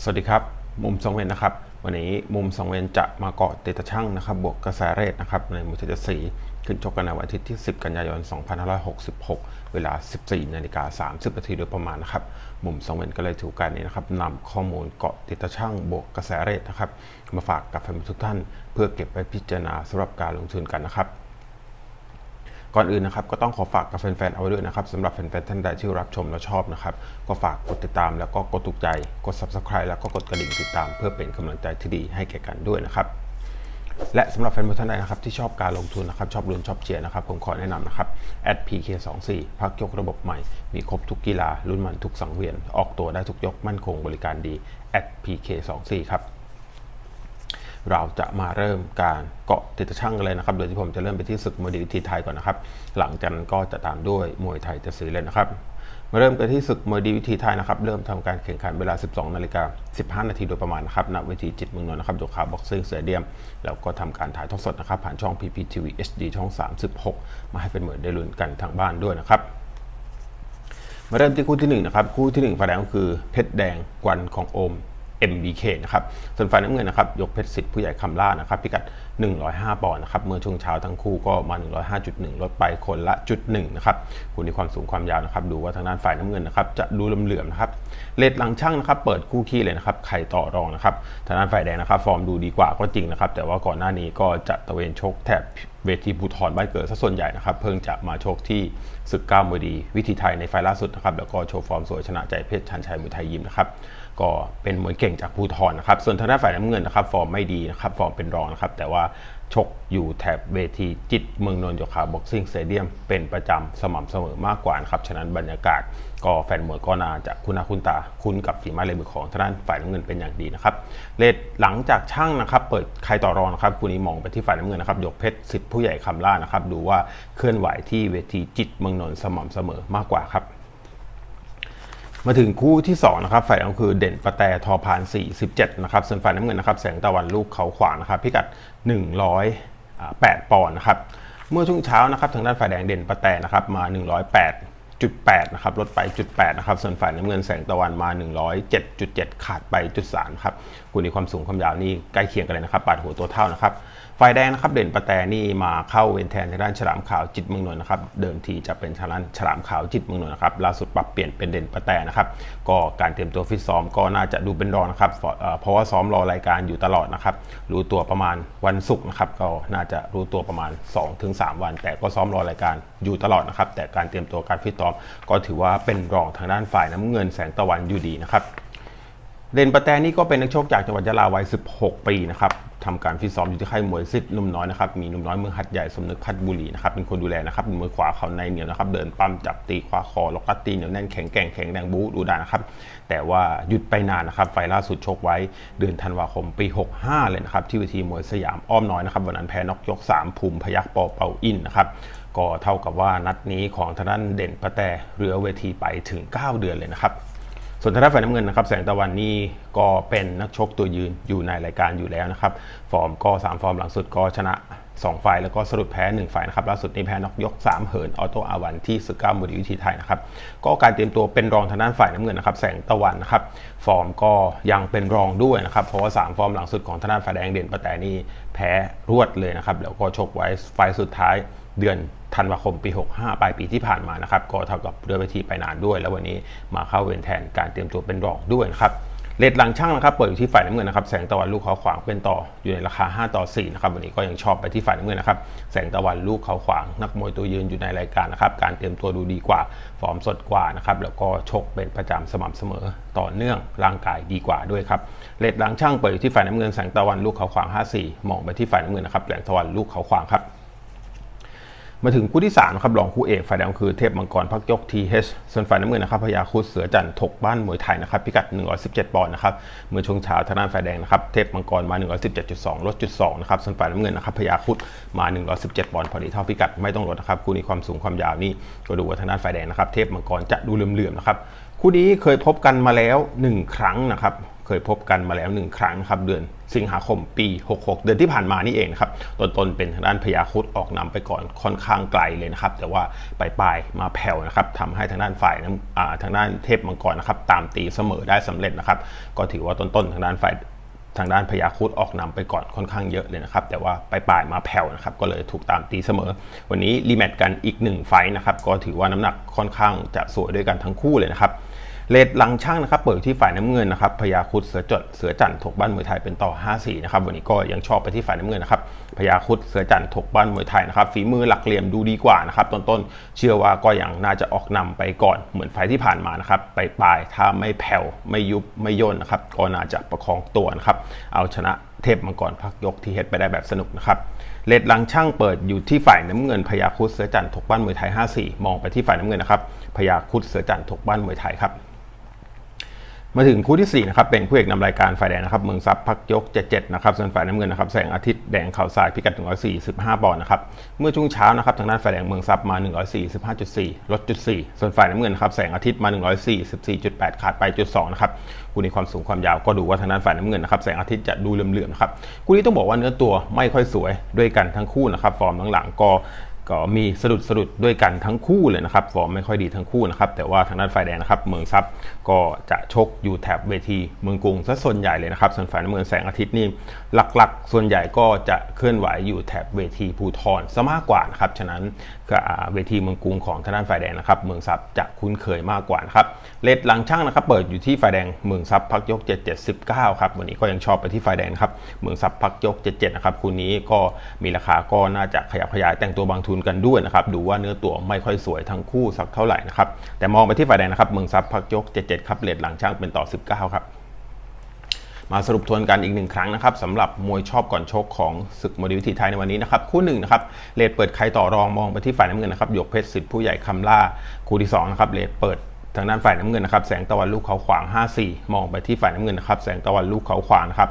สวัสดีครับ มุมสองเวนนะครับ วันนี้มุมสองเวนจะมาเกาะเตตะช่างนะครับ บวกกระแสเรทนะครับในมุทยสีขึ้นชกกันในวันอาทิตย์ที่ 10 กันยายน 2566 เวลา 14 นาฬิกา 30 นาทีโดยประมาณนะครับ มุมสองเวนก็เลยถือการนี้นะครับนำข้อมูลเกาะเตตะช่างบวกกระแสเรทนะครับ มาฝากกับแฟนๆทุกท่าน เพื่อเก็บไว้พิจารณาสำหรับการลงทุนกันนะครับ ก่อนอื่นนะครับก็ต้องขอฝากกับแฟนๆ เอาไว้ด้วยนะครับสำหรับแฟนๆ ท่านใดที่รับชมและชอบนะครับ ก็ฝากกดติดตามแล้วก็กดถูกใจ กด subscribe แล้วก็กดกระดิ่งติดตาม เพื่อเป็นกำลังใจที่ดีให้แก่กันด้วยนะครับ และสำหรับแฟนๆท่านใดนะครับที่ชอบการลงทุนนะครับชอบลุ้นชอบเชียร์นะครับผมขอแนะนำนะครับ @pk24 พักยกระบบใหม่ มีครบทุกกีฬาลุ้นมันทุกสังเวียน ออกตัวได้ทุกยกมั่นคงบริการดี @pk24 ครับ เราจะมาเริ่มการเกาะติดตะช่างกันเลยนะครับ โดยที่ผมจะเริ่มไปที่ศึกมวยดีวิธีไทยก่อนนะครับ หลังจากนั้นก็จะตามด้วยมวยไทยจะซื้อเลยนะครับ มาเริ่มกันที่ศึกมวยดีวิธีไทยนะครับ เริ่มทำการแข่งขันเวลา 12 นาฬิกา15 นาทีโดยประมาณนะครับ ณ เวทีจิตเมืองนนท์นะครับโยคาบ็อกซิ่งสเตเดียม แล้วก็ทำการถ่ายทอดสดนะครับ ผ่านช่อง PPTV HD ช่อง 36 มาให้เป็นเหมือนได้ลุ้นกันทางบ้านด้วยนะครับมาเริ่มที่คู่ที่1นะครับ คู่ที่1ฝ่ายแดงก็คือเพชรแดงกวันของโอม MBK นะครับส่วนฝ่ายน้ำเงินนะครับยกเพชรสิทธิ์ผู้ใหญ่คำล่านะครับพิกัด 105 ปอนด์นะครับ เมื่อช่วงเช้าทั้งคู่ก็มา 105.1 ลดไปคนละจุดหนึ่งนะครับคุณที่ความสูงความยาวนะครับ ดูว่าทางด้านฝ่ายน้ำเงินนะครับ จะดูเหลื่อมๆนะครับเลดหลังช่างนะครับ เปิดคู่ขี้เลยนะครับใครต่อรองนะครับ ทางด้านฝ่ายแดงนะครับ ฟอร์มดูดีกว่าก็จริงนะครับ แต่ว่าก่อนหน้านี้ก็จะตะเวนชกแถบเวทีภูทรบ้านเกิดซะส่วนใหญ่นะครับ เพิ่งจะมาชกที่ศึกก้ามวยดี วิธีไทยในไฟล์ล่าสุดนะครับ แล้วก็โชว์ฟอร์มสวยชนะใจเพชรชันชัยมวยไทยยิมนะครับ ก็เป็นมวยเก่งจากภูทรนะครับ ส่วนทางด้านฝ่ายน้ำเงินนะครับ ฟอร์มไม่ดีนะครับ ฟอร์มเป็นรองนะครับ แต่ว่าชกอยู่แถบเวทีจิตเมืองนนท์โยคาบ็อกซิ่งสเตเดียมเป็นประจำสม่ำเสมอมากกว่านะครับ ฉะนั้นบรรยากาศก็แฟนมวยก็น่าจะคุ้นหน้าคุ้นตา คุ้นกับฝีไม้ลายมือของทางด้านฝ่ายน้ำเงินเป็นอย่างดีนะครับเลดหลังจากช่างนะครับเปิดใครต่อรองนะครับคู่นี้มองไปที่ฝ่ายน้ำเงินนะครับยกเพชรสิทธิ์ผู้ใหญ่คำล่านะครับดูว่าเคลื่อนไหวที่เวทีจิตเมืองนนท์สม่ำเสมอมากกว่าครับ มาถึงคู่ที่2นะครับฝ่ายก็คือเด่นประแตทอพาน47นะครับส่วนฝ่ายน้ำเงินนะครับแสงตะวันลูกเขาขวางนะครับพิกัด 108 ปอนด์นะครับเมื่อช่วงเช้านะครับทางด้านฝ่ายแดงเด่นประแตนะครับมา 108 8นะครับลดไปจุด8นะครับส่วนฝ่ายน้ำเงินแสงตะวันมา 107.7 ขาดไปจุด3ครับกูนี้ความสูงความยาวนี่ใกล้เคียงกันเลยนะครับปาดหัวตัวเท่านะครับ ฝ่ายแดงนะครับเด่นประแตนี่มาเข้าเวนแทนทางด้านฉลามขาวจิตเมืองนนท์นะครับเดิมทีจะเป็นทางด้านฉลามขาวจิตเมืองนนท์นะครับล่าสุดปรับเปลี่ยนเป็นเด่นประแตนะครับก็การเตรียมตัวฟิตซ้อมก็น่าจะดูเป็นรองนะครับเพราะว่าซ้อมรอรายการอยู่ตลอดนะครับรู้ตัวประมาณวันศุกร์นะครับก็น่าจะรู้ตัวประมาณ 2-3 วัน แต่ก็ซ้อมรอรายการอยู่ตลอดนะครับแต่การเตรียมตัวการฟิตซ้อม ก็ถือว่าเป็นรองทางด้านฝ่ายน้ำเงินแสงตะวันอยู่ดีนะครับ เด่นประแตนี่ก็เป็นนักชกจากจังหวัดยะลาวัย 16 ปีนะครับทำการฟิตซ้อมอยู่ที่ค่ายมวยซิดนุ่มน้อยนะครับ มีนุ่มน้อยเมืองหัดใหญ่สมนึกพัดบุรีนะครับ เป็นคนดูแลนะครับเป็นมือขวาเขาในเหนียวนะครับ เดินปั้มจับตีขวาคอล็อกกัดตีเหนียวแน่นแข็งแกร่งแข็งแรงบู๊ดูดานะครับ แต่ว่าหยุดไปนานนะครับ ไฟล่าสุดชกไว้เดือนธันวาคมปี 65 เลยนะครับ ที่เวทีมวยสยามอ้อมน้อยนะครับ วันนั้นแพ้น็อกยก 3 ภูมิพยักปอเปาอินนะครับก็เท่ากับว่านัดนี้ของทางด้านเด่นประแตเรือเวทีไปถึง 9 เดือนเลยนะครับ ส่วนทางด้านฝ่ายน้ำเงินนะครับแสงตะวันนี่ก็เป็นนักชกตัวยืนอยู่ในรายการอยู่แล้วนะครับฟอร์มก็ 3 ฟอร์มหลังสุดก็ชนะ 2 ฝ่ายแล้วก็สรุปแพ้ 1 ฝ่ายนะครับล่าสุดนี้แพ้นอกยก 3 เหินออโตอาวันที่สึก้ามบดีวิธีไทยนะครับก็การเตรียมตัวเป็นรองทางด้านฝ่ายน้ำเงินนะครับแสงตะวันนะครับฟอร์มก็ยังเป็นรองด้วยนะครับเพราะว่า 3 ฟอร์มหลังสุดของทางด้านฝ่ายแดงเด่นประแต่นี่แพ้รวดเลยนะครับแล้วก็ชกไว้ไฟสุดท้าย เดือนธันวาคมปี 65 ปลายปีที่ผ่านมานะครับก็เท่ากับเรือเวทีไปนานด้วย แล้ววันนี้มาเข้าเวรแทนการเตรียมตัวเป็นรองด้วยนะครับเลทหลังช่างนะครับเปิดอยู่ที่ฝ่ายน้ำเงินนะครับแสงตะวันลูกเขาขวางเป็นต่ออยู่ในราคา 5 ต่อ4นะครับวันนี้ก็ยังชอบไปที่ฝ่ายน้ำเงินนะครับแสงตะวันลูกเขาขวางนักมวยตัวยืนอยู่ในรายการนะครับการเตรียมตัวดูดีกว่า ฟอร์มสดกว่านะครับแล้วก็ชกเป็นประจำสม่ำเสมอต่อเนื่องร่างกายดีกว่าด้วยครับเลทหลังช่างเปิดอยู่ที่ฝ่ายน้ำเงินแสงตะวันลูกเขาขวาง 54 มองไปที่ฝ่ายน้ำเงินนะครับแสงตะวันลูกเขาขวางครับ มาถึงคู่ที่3นะครับรองคู่เอกฝ่ายแดงคือเทพมังกรพักยก TH ส่วนฝ่ายน้ำเงินนะครับพยาคุดเสือจันทร์ถกบ้านมวยไทยนะครับพิกัด 117 ปอนด์นะครับเมื่อช่วงเช้าทางด้านฝ่ายแดงนะครับเทพมังกรมา 117.2 ลดจุด2นะครับส่วนฝ่ายน้ำเงินนะครับพยาคุดมา 117 ปอนด์พอดีเท่าพิกัดไม่ต้องลดนะครับคู่นี้ความสูงความยาวนี่ก็ดูว่าทางด้านฝ่ายแดงนะครับเทพมังกรจะดูเหลื่อมๆนะครับคู่นี้เคยพบกันมาแล้ว 1 ครั้งนะครับ ยพบกันมาแล้วหนึ่งครั้งนะครับเดือนสิงหาคมปี 66 เดือนที่ผ่านมานี่เองนะครับต้นๆเป็นทางด้านพญาคุดออกนำไปก่อนค่อนข้างไกลเลยนะครับ แต่ว่าปลายๆมาแผ่วนะครับทำให้ทางด้านฝ่ายน้ำอ่าทางด้านเทพมังกรนะครับตามตีเสมอได้สำเร็จนะครับ ก็ถือว่าต้นๆทางด้านฝ่ายทางด้านพยาคุดออกนำไปก่อนค่อนข้างเยอะเลยนะครับ แต่ว่าปลายๆมาแผ่วนะครับ ก็เลยถูกตามตีเสมอ วันนี้รีแมตช์กันอีกหนึ่งไฟนะครับ ก็ถือว่าน้ำหนักค่อนข้างจะสวยด้วยกันทั้งคู่เลยนะครับ เลดหลังช่างนะครับเปิดที่ฝ่ายน้ำเงินนะครับพยาคุดเสือจดเสือจันทร์ถกบ้านมวยไทยเป็นต่อ 5-4 นะครับวันนี้ก็ยังชอบไปที่ฝ่ายน้ำเงินนะครับพยาคุดเสือจันทร์ถกบ้านมวยไทยนะครับฝีมือหลักเหลี่ยมดูดีกว่านะครับต้นๆเชื่อว่าก็ยังน่าจะออกนำไปก่อนเหมือนไฟที่ผ่านมานะครับไปปลายถ้าไม่แผ่วไม่ยุบไม่ย่นนะครับก็น่าจะประคองตัวนะครับเอาชนะ เทพมังกรพักยกที่เฮ็ดไปได้แบบสนุกนะครับเลดหลังช่างเปิดอยู่ที่ฝ่ายน้ำเงินพยาคุดเสือจันทร์ถกบ้านมวยไทย 5-4 มองไปที่ฝ่ายน้ำเงินนะครับพยาคุดเสือจันทร์ถกบ้านมวยไทยครับ มาถึงคู่ที่ 4 นะครับ เป็นคู่เอกนำรายการฝ่ายแดงนะครับ เมืองซับพักยก 77 นะครับ ส่วนฝ่ายน้ำเงินนะครับ แสงอาทิตย์แดงข่าวสายพิกัด 145 ปอนด์นะครับ เมื่อช่วงเช้านะครับ ทางด้านฝ่ายแดงเมืองซับมา 145.4 ลดจุด 4 ส่วนฝ่ายน้ำเงินนะครับ แสงอาทิตย์มา 144.8 ขาดไปจุด 2 นะครับ คู่นี้ความสูงความยาวก็ดูว่าทางด้านฝ่ายน้ำเงินนะครับ แสงอาทิตย์จะดูเหลื่อมๆนะครับ คู่นี้ต้องบอกว่าเนื้อตัวไม่ค่อยสวยด้วยกันทั้งคู่นะครับ ฟอร์มหลังๆก็ ก็มีสะดุดสะดุดด้วยกันทั้งคู่เลยนะครับฟอร์มไม่ค่อยดีทั้งคู่นะครับ แต่ว่าทางด้านฝ่ายแดงนะครับ เมืองซับก็จะชกอยู่แถบเวทีเมืองกรุงซะส่วนใหญ่เลยนะครับส่วนฝ่ายน้ำเงินแสงอาทิตย์นี่หลักๆ ส่วนใหญ่ก็จะเคลื่อนไหวอยู่แถบเวทีภูทรซะมากกว่านะครับฉะนั้น เวทีเมืองกรุงของทางด้านฝ่ายแดงนะครับเมืองซับจะคุ้นเคยมากกว่านะครับเลดหลังช่างนะครับเปิดอยู่ที่ฝ่ายแดงเมืองซับพักยก 779ครับวันนี้ก็ยังชอบไปที่ฝ่ายแดงครับเมืองซับพักยก 77นะครับคู่นี้ก็มีราคาก็น่าจะขยับขยายแต่งตัวบางทุนกันด้วยนะครับดูว่าเนื้อตัวไม่ค่อยสวยทั้งคู่สักเท่าไหร่นะครับแต่มองไปที่ฝ่ายแดงนะครับเมืองซับพักยก 77ครับเลดหลังช่างเป็นต่อ 19ครับ มาสรุปทวนกันอีกหนึ่งครั้งนะครับสำหรับมวยชอบก่อนชกของศึกมวยวิถีไทยในวันนี้นะครับคู่หนึ่งนะครับเลดเปิดใครต่อรองมองไปที่ฝ่ายน้ำเงินนะครับหยกเพชรสิทธิ์ผู้ใหญ่คำล่าคู่ที่2นะครับเลดเปิดทางด้านฝ่ายน้ำเงินนะครับแสงตะวันลูกเขาขวาง 5-4 มองไปที่ฝ่ายน้ำเงินนะครับแสงตะวันลูกเขาขวางนะครับ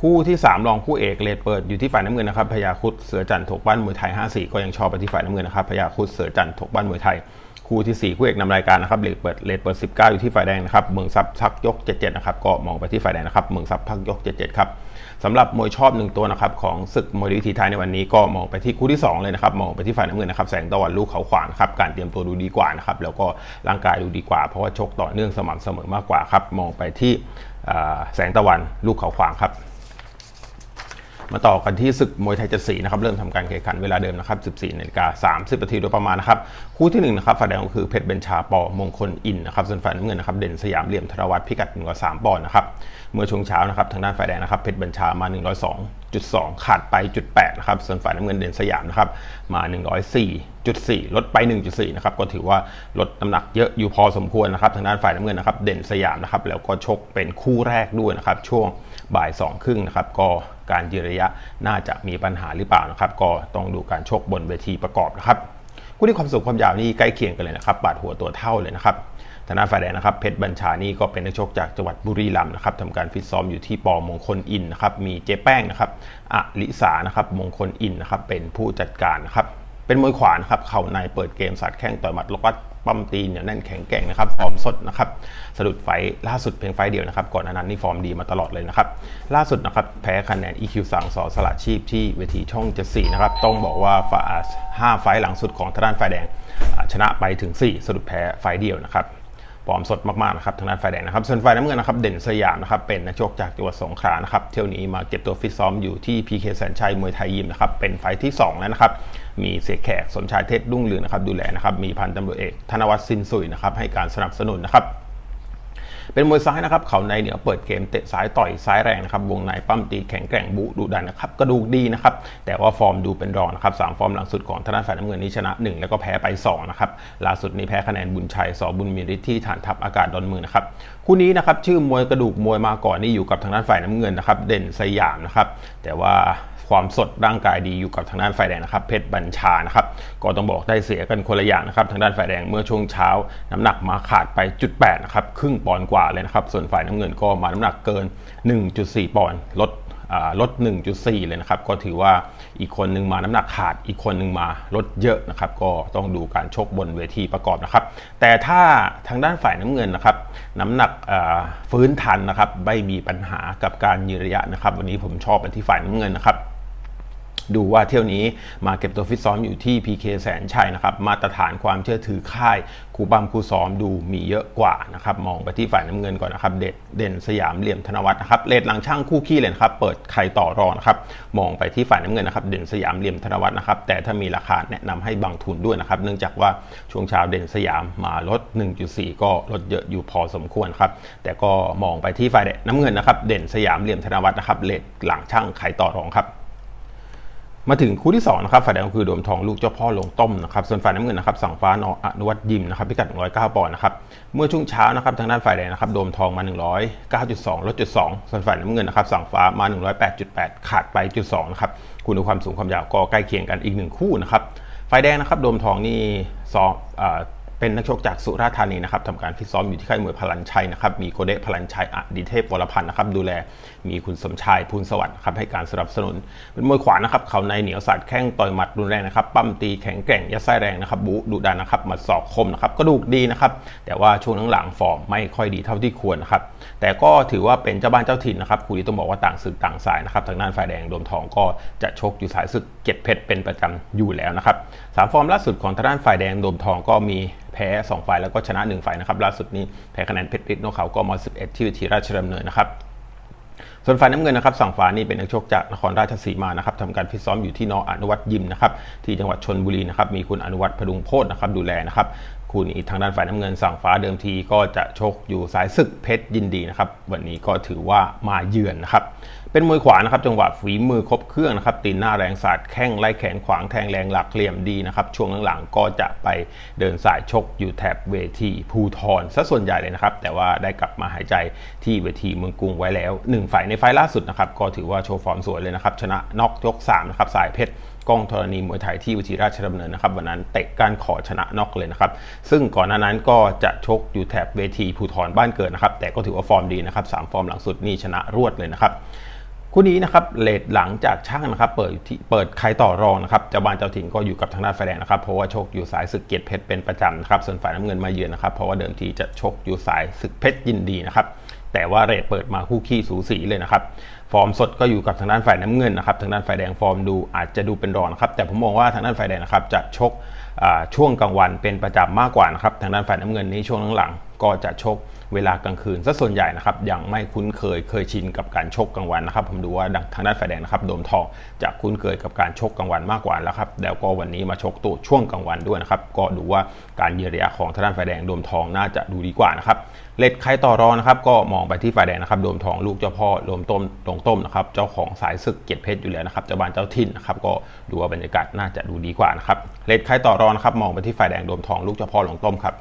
คู่ที่ 3 รองคู่เอกเลดเปิดอยู่ที่ฝ่ายน้ำเงินนะครับพยาครุดเสือจันทร์ถกบ้านมวยไทย 5-4 ก็ยังชอบไปที่ฝ่ายน้ำเงินนะครับพยาครุดเสือจันทร์ถกบ้านมวยไทย คู่ที่ 4 คู่เอกนำรายการนะครับเลดเปิดเลดเปิด 19 อยู่ที่ฝ่ายแดงนะครับเมืองซับพักยก 77 นะครับก็มองไปที่ฝ่ายแดงนะครับเมืองซับพักยก 77 ครับสำหรับมวยชอบหนึ่งตัวนะครับของศึกมวยวิถีไทยในวันนี้ก็มองไปที่คู่ที่ 2 เลยนะครับมองไปที่ฝ่ายน้ำเงินนะครับแสงตะวันลูกเขาขวางครับการเตรียมตัวดูดีกว่านะครับแล้วก็ร่างกายดูดีกว่า เพราะว่าชกต่อเนื่องสม่ำเสมอมากกว่าครับมองไปที่แสงตะวันลูกเขาขวางครับ มาต่อกันที่ศึกมวยไทยจัดสีนะครับเริ่มทำการแข่งขันเวลาเดิมนะครับ 14นาฬิกา30นาทีโดยประมาณนะครับคู่ที่1นะครับฝ่ายแดงก็คือเพชรเบญชาปอมงคลอินนะครับส่วนฝ่ายน้ำเงินนะครับเด่นสยามเหลี่ยมธนวัฒน์พิกัด103ปอนด์นะครับเมื่อช่วงเช้านะครับทางด้านฝ่ายแดงนะครับเพชรเบญชามา 102.2 ขาดไปจุด8นะครับส่วนฝ่ายน้ำเงินเด่นสยามนะครับมา 104 104.4ลดไป 1.4 นะครับ ก็ถือว่าลดน้ำหนักเยอะอยู่พอสมควรนะครับ ทางด้านฝ่ายน้ำเงินนะครับ เด่นสยามนะครับ แล้วก็ชกเป็นคู่แรกด้วยนะครับ ช่วงบ่าย2ครึ่งนะครับ ก็การยืนระยะน่าจะมีปัญหาหรือเปล่านะครับ ก็ต้องดูการชกบนเวทีประกอบนะครับคู่ที่ความสูงความยาวนี่ใกล้เคียงกันเลยนะครับ บาดหัวตัวเท่าเลยนะครับทางด้านฝ่ายแดงนะครับเพชรบัญชานี่ก็เป็นนักชกจากจังหวัดบุรีรัมย์นะครับทำการฟิตซ้อมอยู่ที่ปอมงคลอินนะครับ มีเจ๊แป้งนะครับอลิสานะครับ มงคลอินนะครับ เป็นผู้จัดการนะครับ เป็นมวยขวานะครับเข่าในเปิดเกมสัดแข้งต่อยหมัดลกวัดปั้มตีนเนี่ยแน่นแข็งแกร่งนะครับ ฟอร์มสดนะครับสะดุดไฟล่าสุดเพียงไฟเดียวนะครับ ก่อนหน้านั้นนี่ฟอร์มดีมาตลอดเลยนะครับ ล่าสุดนะครับ แพ้คะแนน EQ สั่งสอสละชีพที่เวทีช่องเจ็ดสี่นะครับ ต้องบอกว่าฝ่าห้าไฟหลังสุดของทางด้านฝ่ายแดง ชนะไปถึง 4สะดุดแพ้ไฟเดียวนะครับ ฟอร์มสดมากๆนะครับทางด้านฝ่ายแดงนะครับส่วนฝ่ายน้ำเงินนะครับเด่นสยามนะครับเป็นนักชกจากจังหวัดสงขลานะครับเที่ยวนี้มาเก็บตัวฟิตซ้อมอยู่ที่ PK แสนชัยมวยไทยยิมนะครับเป็นไฟที่ 2 แล้วนะครับมีเสกแขกสมชายเทศรุ่งเรืองนะครับดูแลนะครับมีพันตำรวจเอกธนวัฒน์สินสุยนะครับให้การสนับสนุนนะครับ เป็นมวยซ้ายนะครับเขาในเหนือเปิดเกมเตะซ้ายต่อยซ้ายแรงนะครับวงในปั้มตีแข็งแกร่งบุดุดันนะครับกระดูกดีนะครับแต่ว่าฟอร์มดูเป็นรองนะครับสามฟอร์มหลังสุดของทางด้านฝ่ายน้ำเงินนี้ชนะ 1 แล้วก็แพ้ไป2นะครับล่าสุดนี้แพ้คะแนนบุญชัยสอบุญมีฤทธิ์ที่ฐานทัพอากาศดอนเมืองนะครับคู่นี้นะครับชื่อมวยกระดูกมวยมาก่อนนี่อยู่กับทางด้านฝ่ายน้ำเงินนะครับเด่นสยามนะครับแต่ว่า ความสดร่างกายดีอยู่กับทางด้านฝ่ายแดงนะครับเพชรบัญชานะครับก็ต้องบอกได้เสียกันคนละอย่างนะครับทางด้านฝ่ายแดงเมื่อช่วงเช้า น้ำหนักมาขาดไปจุด8นะครับครึ่งปอนด์กว่าเลยนะครับส่วนฝ่ายน้ำเงินก็มาน้ำหนักเกิน 1.4 ปอนด์ลดอ่าลด 1.4 เลยนะครับ ก็ถือว่าอีกคนหนึ่งมาน้ำหนักขาด อีกคนหนึ่งมาลดเยอะนะครับ ก็ต้องดูการชกบนเวทีประกอบนะครับ แต่ถ้าทางด้านฝ่ายน้ำเงินนะครับ น้ำหนักอ่าฟื้นทันนะครับ ไม่มีปัญหากับการยืนระยะนะครับ วันนี้ผมชอบเป็นที่ฝ่ายน้ำเงินนะครับ ดูว่าเที่ยวนี้มาเก็บตัวฟิตซ้อมอยู่ที่ PK แสนชัยนะครับ มาตรฐานความเชื่อถือค่ายครูบัมครูซ้อมดูมีเยอะกว่านะครับ มองไปที่ฝ่ายน้ำเงินก่อนนะครับ เด็ดเด่นสยามเหลี่ยมธนวัฒน์นะครับเลดหลังช่างคู่ขี้เลยนะครับ เปิดใครต่อรองนะครับ มองไปที่ฝ่ายน้ำเงินนะครับ เด่นสยามเหลี่ยมธนวัฒน์นะครับ แต่ถ้ามีราคาแนะนำให้บางทุนด้วยนะครับ เนื่องจากว่าช่วงเช้าเด่นสยามมาลด 1.4 ก็ลดเยอะอยู่พอสมควรครับ แต่ก็มองไปที่ฝ่ายน้ำเงินนะครับ เด่นสยามเหลี่ยมธนวัฒน์นะครับเลดหลังช่างใครต่อรองครับ มาถึงคู่ที่2นะครับฝ่ายแดงคือโดมทองลูกเจ้าพ่อลงต้มนะครับส่วนฝ่ายน้ำเงินนะครับสั่งฟ้านออนุวัตยิมนะครับพิกัด 109 ปอนด์นะครับเมื่อช่วงเช้านะครับทางด้านฝ่ายแดงนะครับโดมทองมา 109.2 ลดจุด2ส่วนฝ่ายน้ำเงินนะครับสั่งฟ้ามา 108.8 ขาดไปจุด2นะครับคุณดูความสูงความยาวก็ใกล้เคียงกันอีกหนึ่งคู่นะครับฝ่ายแดงนะครับโดมทองนี่ซ้อมอ่า เป็นนักชกจากสุราษฎร์ธานีนะครับทำการฟิตซ้อมอยู่ที่ค่ายมวยพลันชัยนะครับมีโกเดพลันชัยอดิเทพวรพันธ์นะครับดูแลมีคุณสมชายพูนสวัสดิ์ครับให้การสนับสนุน เป็นมวยขวานะครับเขาในเหนียวสัตว์แข้งต่อยหมัดรุนแรงนะครับปั้มตีแข็งแกร่งยัดไส้แรงนะครับบูดุดันนะครับหมัดศอกคมนะครับกระดูกดีนะครับแต่ว่าช่วงหลังๆฟอร์มไม่ค่อยดีเท่าที่ควรนะครับแต่ก็ถือว่าเป็นเจ้าบ้านเจ้าถิ่นนะครับคู่นี้ต้องบอกว่าต่างศึกต่างสายนะครับทางด้านฝ่ายแดงโดมทองก็จะชกอยู่สายศึกเก็ดเพชรเป็นประจำอยู่แล้วนะครับสามฟอร์มล่าสุดของทางด้านฝ่ายแดงโดมทองก็มีแพ้2ฝ่ายแล้วก็ชนะ1ฝ่ายนะครับล่าสุดนี้แพ้คะแนนเพชรพิษนกเขาก็มา11 ที่เวทีราชดำเนินนะครับส่วนฝ่ายน้ำเงินนะครับสั่งฟ้านี่เป็นนักชกจากนครราชสีมานะครับทำการฟิตซ้อมอยู่ที่นออนุวัตยิมนะครับที่จังหวัดชนบุรีนะครับมีคุณอนุวัตพดุงโพธนะครับดูแลนะครับคู่นี้ทางด้านฝ่ายน้ำเงินสั่งฟ้าเดิมทีก็จะชกอยู่สายศึกเพชรยินดีนะครับวันนี้ก็ถือว่ามาเยือนนะครับ เป็นมวยขวานะครับจังหวะฝีมือครบเครื่องนะครับตีนหน้าแรงสาดแข้งไล่แขนขวางแทงแรงหลักเหลี่ยมดีนะครับช่วงหลังๆก็จะไปเดินสายชกอยู่แถบเวทีภูทรซะส่วนใหญ่เลยนะครับ แต่ว่าได้กลับมาหายใจที่เวทีเมืองกรุงไว้แล้วหนึ่งฝ่ายในไฟล์ล่าสุดนะครับก็ถือว่าโชว์ฟอร์มสวยเลยนะครับชนะน็อกยก3นะครับสายเพชรก้องธรณีมวยไทยที่วิธีราชดำเนินนะครับวันนั้นเตะการขอชนะน็อกเลยนะครับ ซึ่งก่อนหน้านั้นก็จะชกอยู่แถบเวทีภูทรบ้านเกิดนะครับแต่ก็ถือว่าฟอร์มดีนะครับสามฟอร์มหลังสุดนี่ชนะรวดเลยนะครับ คู่นี้นะครับเลดหลังจากช่างนะครับเปิดเปิดใครต่อรองนะครับเจ้าบ้านเจ้าถิ่นก็อยู่กับทางด้านไฟแดงนะครับเพราะว่าโชกอยู่สายศึกเกียรติเพชรเป็นประจำนะครับส่วนฝ่ายน้ำเงินมาเยือนนะครับเพราะว่าเดิมทีจะชกอยู่สายศึกเพชรยินดีนะครับแต่ว่าเรทเปิดมาคู่ขี้สูสีเลยนะครับฟอร์มสดก็อยู่กับทางด้านฝ่ายน้ำเงินนะครับทางด้านฝ่ายแดงฟอร์มดูอาจจะดูเป็นรองนะครับแต่ผมมองว่าทางด้านฝ่ายแดงนะครับจะชกช่วงกลางวันเป็นประจำมากกว่านะครับทางด้านฝ่ายน้ำเงินนี้ช่วงหลังๆก็จะชก เวลากลางคืนซะส่วนใหญ่นะครับยังไม่คุ้นเคยเคยชินกับการชกกลางวันนะครับ ผมดูว่าทางด้านฝ่ายแดงนะครับโดมทองจะคุ้นเคยกับการชกกลางวันมากกว่าแล้วครับแล้วก็วันนี้มาชกตัวช่วงกลางวันด้วยนะครับก็ดูว่าการเยืนรยะของทางด้านฝ่ายแดงโดมทองน่าจะดูดีกว่านะครับเลดใครต่อรองนะครับก็มองไปที่ฝ่ายแดงนะครับโดมทองลูกเจ้าพ่อโดมต้มลงต้มนะครับเจ้าของสายศึกเกียรติเพชรอยู่แล้วนะครับเจ้าบ้านเจ้าถิ่นนะครับก็ดูว่าบรรยากาศน่าจะดูดีกว่านะครับเลดใครต่อรองนะครับมองไปที่ฝ่ายแดงโดมทองลูกเจ้าพ่อลงต้มครับ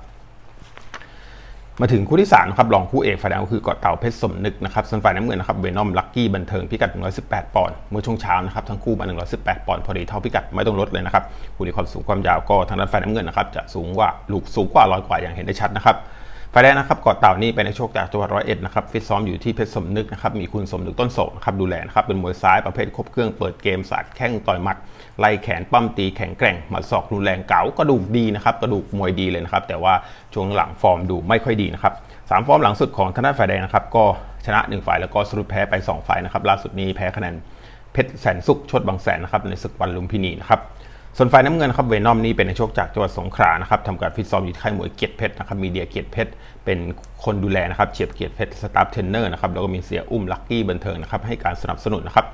มาถึงคู่ที่3นะครับรองคู่เอกฝ่ายแดงก็คือเกาะเต่าเพชรสมนึกนะครับส่วนฝ่ายน้ำเงินนะครับเวนอมลักกี้บันเทิงพิกัด 118 ปอนด์เมื่อช่วงเช้านะครับทั้งคู่มา 118 ปอนด์พอดีเท่าพิกัดไม่ต้องลดเลยนะครับคู่นี้ความสูงความยาวก็ทางด้านฝ่ายน้ำเงินนะครับจะสูงกว่าลูกสูงกว่าร้อยกว่าอย่างเห็นได้ชัดนะครับฝ่ายแรกนะครับเกาะเต่านี่เป็นนักชกจากจังหวัดร้อยเอ็ดนะครับฟิตซ้อมอยู่ที่เพชรสมนึกนะครับมีคุณสมนึกต้นโศกนะครับดูแลนะครับเป็นมวยซ้ายประเภทครบเครื่องเปิดเกมสาดแข้งต่อยหมัด ไล่แขนปั้มตีแข็งแกร่งหมัดศอกรุนแรงเก๋ากระดูกดีนะครับกระดูกมวยดีเลยนะครับแต่ว่าช่วงหลังฟอร์มดูไม่ค่อยดีนะครับสามฟอร์มหลังสุดของทางด้านฝ่ายแดงนะครับก็ชนะ 1 ฝ่ายแล้วก็สรุปแพ้ไป 2 ฝ่ายนะครับล่าสุดนี้แพ้คะแนนเพชรแสนสุขชดบางแสนนะครับในศึกวันลุมพินีนะครับส่วนฝ่ายน้ำเงินครับเวนอมนี่เป็นนักชกจากจังหวัดสงขลานะครับทำการฟิตซ้อมอยู่ที่ค่ายมวยเกียรติเพชรนะครับมีเดียเกียรติเพชรเป็นคนดูแลนะครับเฉียบเกียรติเพชรสตาฟเทรนเนอร์นะครับแล้วก็มีเสียอุ้มลักกี้บันเทิงนะครับให้การสนับสนุนนะครับ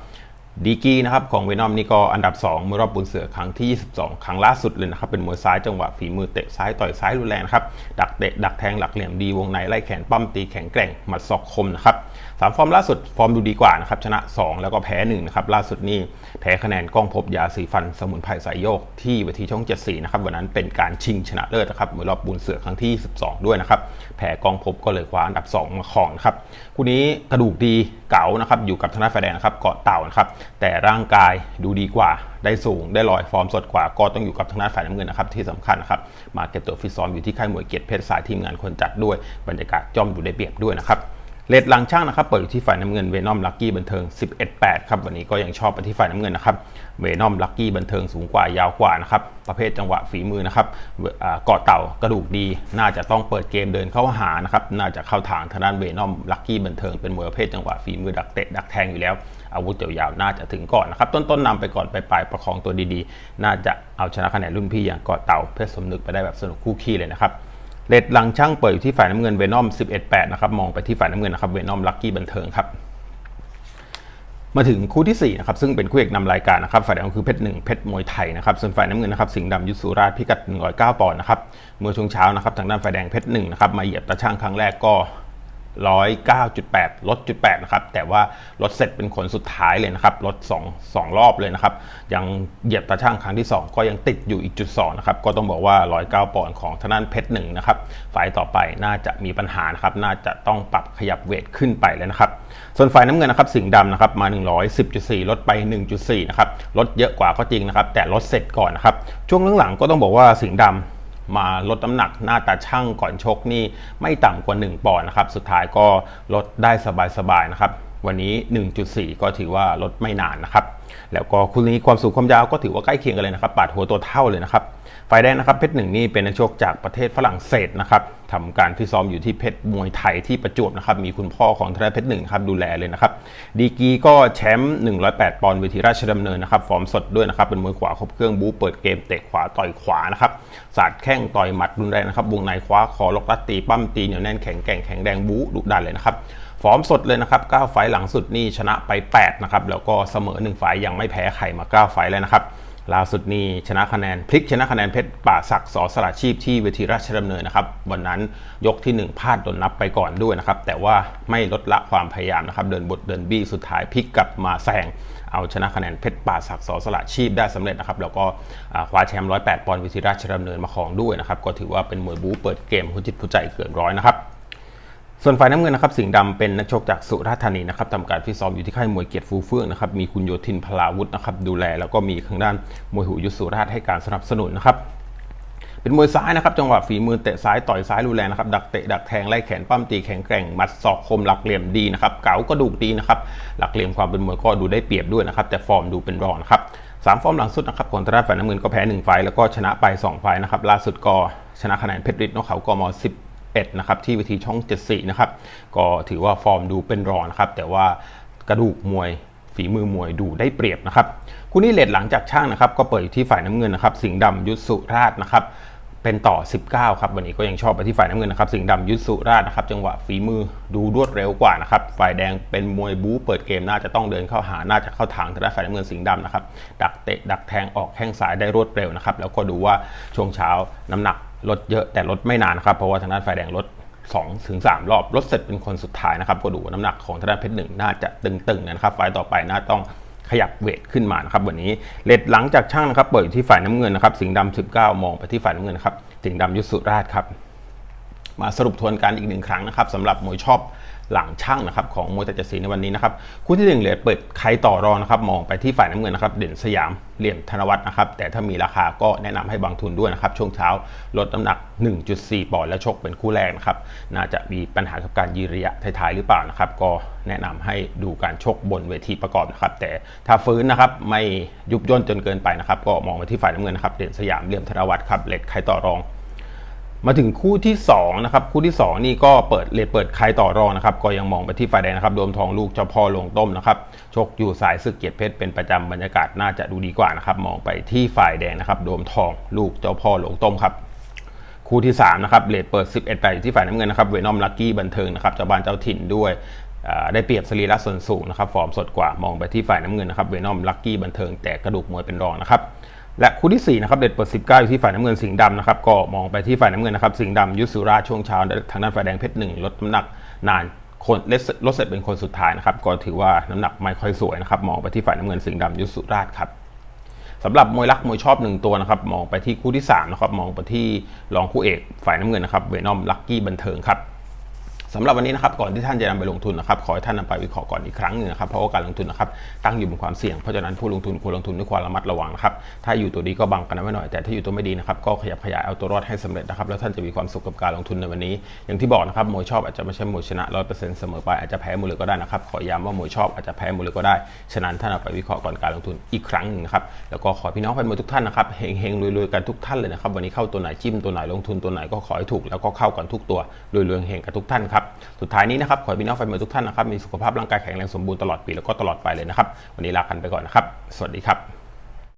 ดีกีนะครับของเวนอมนี่ก็อันดับ2เมื่อรอบบุญเสือครั้งที่ 22 ครั้งล่าสุดเลยนะครับเป็นมวยซ้ายจังหวะฝีมือเตะซ้ายต่อยซ้ายรุนแรงนะครับดักเตะดักแทงหลักเหลี่ยมดีวงในไล่แขนปั้มตีแข็งแกร่งหมัดศอกคมนะครับสามฟอร์มล่าสุดฟอร์มดูดีกว่านะครับชนะ 2 แล้วก็แพ้1นะครับล่าสุดนี่แพ้คะแนนกล้องพบยาสีฟันสมุนไพรสายโยกที่เวทีช่อง74นะครับวันนั้นเป็นการชิงชนะเลิศนะครับมือรอบบุญเสือครั้งที่ 12 ด้วยนะครับแพ้กล้องพบก็เลยคว้าอันดับ 2 มาครองนะครับคู่นี้กระดูกดีเก๋านะครับอยู่กับธนาไฟแดงนะครับเกาะเต่านะครับแต่ร่างกายดูดีกว่าได้สูงได้ลอยฟอร์มสดกว่าก็ต้องอยู่กับทางด้านฝ่ายน้ำเงินนะครับที่สำคัญนะครับมาเก็บตัวฟิตซ้อมอยู่ที่ค่ายมวยเกียรติเพชรสายทีมงานคนจัดด้วยบรรยากาศย่อมดูได้เปรียบด้วยนะครับ เลดหลังช่างนะครับเปิดอยู่ที่ฝ่ายน้ำเงินเวนอมลักกี้บันเทิง 11-8 ครับวันนี้ก็ยังชอบไปที่ฝ่ายน้ำเงินนะครับเวนอมลักกี้บันเทิงสูงกว่ายาวกว่านะครับประเภทจังหวะฝีมือนะครับเกาะเต่ากระดูกดี น่าจะต้องเปิดเกมเดินเข้าหานะครับน่าจะเข้าทางทางด้านเวนอมลักกี้บันเทิงเป็นมวยประเภทจังหวะฝีมือดักเตะดักแทงอยู่แล้ว อาวุธยาวๆน่าจะถึงก่อนนะครับต้นๆนำไปก่อนไปปลายประคองตัวดีๆ น่าจะเอาชนะคะแนนรุ่นพี่อย่างเกาะเต่าเพชรสมนึกไปได้แบบสนุกคู่ขี้เลยนะครับ เลดหลังช่างเปิดอยู่ที่ฝ่ายน้ำเงินเวนอม11-8นะครับมองไปที่ฝ่ายน้ำเงินนะครับเวนอมลักกี้บันเทิงครับมาถึงคู่ที่4นะครับซึ่งเป็นคู่เอกนำรายการนะครับฝ่ายแดงคือเพชรหนึ่งเพชรมวยไทยนะครับส่วนฝ่ายน้ำเงินนะครับสิงห์ดำยุทธสุราชพิกัด109ปอนด์นะครับเมื่อช่วงเช้านะครับทางด้านฝ่ายแดงเพชรหนึ่งนะครับมาเหยียบตะช่างครั้งแรกก็ 109.8ลดจุด8นะครับแต่ว่าลดเสร็จเป็นคนสุดท้ายเลยนะครับลด2 2 รอบเลยนะครับ ยังเหยียบตาช่างครั้งที่ 2 ก็ยังติดอยู่อีกจุด2นะครับก็ต้องบอกว่า 109 ปอนด์ของทางด้านเพชรหนึ่งนะครับฝ่ายต่อไปน่าจะมีปัญหานะครับน่าจะต้องปรับขยับเวทขึ้นไปเลยนะครับ ส่วนฝ่ายน้ำเงินนะครับสิงห์ดำนะครับมา 110.4 ลดไป 1.4 นะครับลดเยอะกว่าก็จริงนะครับแต่ลดเสร็จก่อนนะครับช่วงหลังๆก็ต้องบอกว่าสิงห์ดำ มาลดน้ำหนักหน้าตาช่างก่อนชกนี่ไม่ต่ำกว่า 1 ปอนด์นะครับ สุดท้ายก็ลดได้สบายๆนะครับ วันนี้ 1.4 ก็ถือว่าลดไม่นานนะครับ แล้วก็คู่นี้ความสูงความยาวก็ถือว่าใกล้เคียงกันเลยนะครับปาดหัวตัวเท่าเลยนะครับ ฝ่ายแดงนะครับเพชรหนึ่งนี่เป็นนักชกจากประเทศฝรั่งเศสนะครับทำการฟิตซ้อมอยู่ที่เพชรมวยไทยที่ประจวบนะครับมีคุณพ่อของทนายเพชรหนึ่งครับดูแลเลยนะครับดีกีก็แชมป์108 ปอนด์เวทีราชดำเนินนะครับฟอร์มสดด้วยนะครับเป็นมวยขวาครบเครื่องบู๊เปิดเกมเตะขวาต่อยขวานะครับสาดแข้งต่อยหมัดรุนแรงนะครับวงในคว้าคอล็อกลัดตีปั้มตีเหนียวแน่นแข็งแกร่งแข็งแรงบู๊ดุดันเลยนะครับฟอร์มสดเลยนะครับ9ไฟหลังสุดนี่ชนะไป8นะครับแล้วก็เสมอ 1 ไฟยังไม่แพ้ใครมา 9 ไฟล์เลยนะครับ ล่าสุดนี่ชนะคะแนนพลิกชนะคะแนนเพชรป่าศักดิ์สอสระชีพที่เวทีราชดำเนินนะครับวันนั้นยกที่ 1พลาดโดนนับไปก่อนด้วยนะครับ แต่ว่าไม่ลดละความพยายามนะครับ เดินบทเดินบี้สุดท้ายพลิกกลับมาแซงเอาชนะคะแนนเพชรป่าศักดิ์สอสละชีพได้สำเร็จนะครับแล้วก็คว้าแชมป์108ปอนด์เวทีราชดำเนินมาครองด้วยนะครับก็ถือว่าเป็นมวยบู๊เปิดเกมหัวจิตหัวใจเกินร้อยนะครับ ส่วนฝ่ายน้ำเงินนะครับสิงห์ดำเป็นนักชกจากสุราษฎร์ธานีนะครับทำการฟิตซ้อมอยู่ที่ค่ายมวยเกียรติฟูเฟื่องนะครับมีคุณโยธินพลาวุฒินะครับดูแลแล้วก็มีทางด้านมวยหูยุทธสุราษฎร์ให้การสนับสนุนนะครับเป็นมวยซ้ายนะครับจังหวะฝีมือเตะซ้ายต่อยซ้ายรุนแรงนะครับดักเตะดักแทงไล่แขนปั้มตีแข็งแกร่งมัดศอกคมหลักเหลี่ยมดีนะครับเก๋ากระดูกดีนะครับหลักเหลี่ยมความเป็นมวยก็ดูได้เปรียบด้วยนะครับแต่ฟอร์มดูเป็นรองนครับสามฟอร์มหลังสุดนะครับของตราฝ่ายน้ำเงินก็แพ้1ไฟแล้วก็ชนะไป2ไฟนะครับล่าสุดก็ชนะคะแนนเพชรฤทธิ์นกเขากม 1นะครับที่เวทีช่อง 74นะครับก็ถือว่าฟอร์มดูเป็นรองนะครับแต่ว่ากระดูกมวยฝีมือมวยดูได้เปรียบนะครับคู่นี้เลดหลังจากช่างนะครับก็เปิดอยู่ที่ฝ่ายน้ำเงินนะครับสิงห์ดำยุทธสุราชนะครับเป็นต่อ 19 ครับ วันนี้ก็ยังชอบไปที่ฝ่ายน้ำเงินนะครับ สิงห์ดำยุทธสุราชนะครับ จังหวะฝีมือดูรวดเร็วกว่านะครับ ฝ่ายแดงเป็นมวยบู๊เปิดเกมน่าจะต้องเดินเข้าหา น่าจะเข้าทางทางด้านฝ่ายน้ำเงินสิงห์ดำนะครับ ดักเตะดักแทงออกแข้งซ้ายได้รวดเร็วนะครับ แล้วก็ดูว่าช่วงเช้าน้ำหนัก ลดเยอะแต่ลดไม่นานครับเพราะว่าทางด้านฝ่ายแดงลด2ถึง3รอบลดเสร็จเป็นคนสุดท้ายนะครับก็ดูน้ำหนักของทางด้านเพชรหนึ่งน่าจะตึงๆนะครับไฟล์ต่อไปน่าต้องขยับเวทขึ้นมานะครับวันนี้เลดหลังจากช่างนะครับเปิดอยู่ที่ฝ่ายน้ำเงินนะครับสิงห์ดำ19มองไปที่ฝ่ายน้ำเงินครับสิงห์ดำยุทธสุราชครับมาสรุปทวนกันอีกหนึ่งครั้งนะครับสำหรับมวยชอบ หลังช่างนะครับของมวยแต่จะสีในวันนี้นะครับคู่ที่หนึ่งเหลือเปิดใครต่อรองนะครับมองไปที่ฝ่ายน้ำเงินนะครับเด่นสยามเหลี่ยมธนวัฒน์นะครับแต่ถ้ามีราคาก็แนะนำให้บางทุนด้วยนะครับช่วงเช้าลดน้ำหนัก 1.4 ปอนด์และชกเป็นคู่แรกนะครับน่าจะมีปัญหากับการยืนระยะท้ายๆหรือเปล่านะครับก็แนะนำให้ดูการชกบนเวทีประกอบนะครับแต่ถ้าฟื้นนะครับไม่ยุบย่นจนเกินไปนะครับก็มองไปที่ฝ่ายน้ำเงินนะครับเด่นสยามเหลี่ยมธนวัฒน์ครับเลดใครต่อรอง มาถึงคู่ที่2นะครับคู่ที่ 2 นี่ก็เปิดเลทเปิดใครต่อรองนะครับก็ยังมองไปที่ฝ่ายแดงนะครับโดมทองลูกเจ้าพ่อลงต้มนะครับชกอยู่สายศึกเกียรติเพชรเป็นประจำบรรยากาศน่าจะดูดีกว่านะครับมองไปที่ฝ่ายแดงนะครับโดมทองลูกเจ้าพ่อลงต้มครับคู่ที่3นะครับเลทเปิด 11ไปที่ฝ่ายน้ำเงินนะครับเวนอมลักกี้บันเทิงนะครับเจ้าบ้านเจ้าถิ่นด้วยได้เปรียบสรีระส่วนสูงนะครับฟอร์มสดกว่ามองไปที่ฝ่ายน้ำเงินนะครับเวนอมลักกี้บันเทิงแต่กระดูกมวยเป็นรองนะครับ และคู่ที่4นะครับเด็ดเปิด 19 อยู่ที่ฝ่ายน้ำเงินสิงห์ดำนะครับก็มองไปที่ฝ่ายน้ำเงินนะครับสิงห์ดำยุทธสุราชช่วงเช้าทางด้านฝ่ายแดงเพชรหนึ่งลดน้ำหนักนานคนลดลดเสร็จเป็นคนสุดท้ายนะครับก็ถือว่าน้ำหนักไม่ค่อยสวยนะครับมองไปที่ฝ่ายน้ำเงินสิงห์ดำยุทธสุราชครับสำหรับมวยรักมวยชอบหนึ่งตัวนะครับมองไปที่คู่ที่3นะครับมองไปที่รองคู่เอกฝ่ายน้ำเงินนะครับเวนอมลักกี้บันเทิงครับ สำหรับวันนี้นะครับก่อนที่ท่านจะนำไปลงทุนนะครับขอให้ท่านนำไปวิเคราะห์ก่อนอีกครั้งหนึ่งนะครับเพราะว่าการลงทุนนะครับตั้งอยู่บนความเสี่ยงเพราะฉะนั้นผู้ลงทุนควรลงทุนด้วยความระมัดระวังนะครับถ้าอยู่ตัวดีก็บังกันไว้หน่อยแต่ถ้าอยู่ตัวไม่ดีนะครับก็ขยับขยายเอาตัวรอดให้สำเร็จนะครับแล้วท่านจะมีความสุขกับการลงทุนในวันนี้ อย่างที่บอกนะครับมวยชอบอาจจะไม่ใช่มวยชนะร้อยเปอร์เซ็นต์เสมอไปอาจจะแพ้มวยเลยก็ได้นะครับขอย้ำว่ามวยชอบอาจจะแพ้มวยเลยก็ได้ฉะนั้นท่านเอาไปวิเคราะห์ก่อนการลงทุนอีกครั้งหนึ่งนะครับแล้วก็ขอพี่น้องแฟนมวยทุกท่านนะครับเฮงๆรวยๆกันทุกท่านเลยนะครับวันนี้เข้าตัวไหนจิ้มตัวไหนลงทุนตัวไหนก็ขอให้ถูกแล้วก็เข้ากันทุกตัวรวยๆเฮงกันทุกท่านครับสุดท้ายนี้นะครับขอให้พี่น้องแฟนมวยทุกท่านนะครับมีสุขภาพร่างกายแข็งแรงสมบูรณ์ตลอดปีแล้วก็ตลอดไปเลยนะครับวันนี้ลากันไปก่อนนะครับ สวัสดีครับ